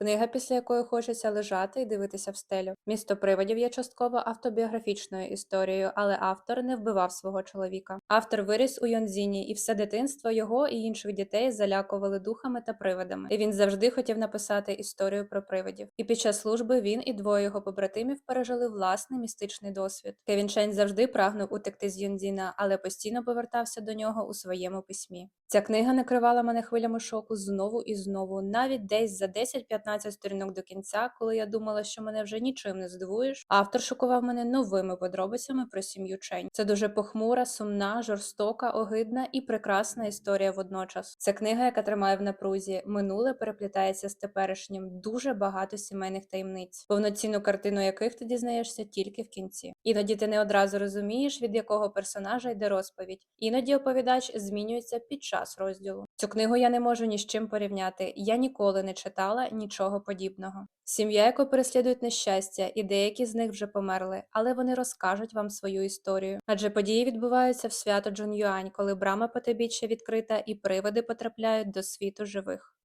Книга, після якої хочеться лежати і дивитися в стелю. Місто привидів є частково автобіографічною історією, але автор не вбивав свого чоловіка. Автор виріс у Йонзіні, і все дитинство його і інших дітей залякували духами та привидами. І він завжди хотів написати історію про привидів. І під час служби він і двоє його побратимів пережили власний містичний досвід. Кевін Чень завжди прагнув утекти з Йонзіна, але постійно повертався до нього у своєму письмі. Ця книга накривала мене хвилями шоку знову і знову, навіть десь за 10-15 сторінок до кінця, коли я думала, що мене вже нічим не здивуєш. Автор шокував мене новими подробицями про сім'ю Чень. Це дуже похмура, сумна, жорстока, огидна і прекрасна історія водночас. Це книга, яка тримає в напрузі. Минуле переплітається з теперішнім. Дуже багато сімейних таємниць, повноцінну картину яких ти дізнаєшся тільки в кінці. Іноді ти не одразу розумієш, від якого персонажа йде розповідь. Іноді оповідач змінюється під час розділу. Цю книгу я не можу ні з чим порівняти. Я ніколи не читала нічого подібного. Сім'я, яку переслідують нещастя, і деякі з них вже померли, але вони розкажуть вам свою історію. Адже події відбуваються в свято Джун Юань, коли брама потебіччя відкрита і привиди потрапляють до світу живих.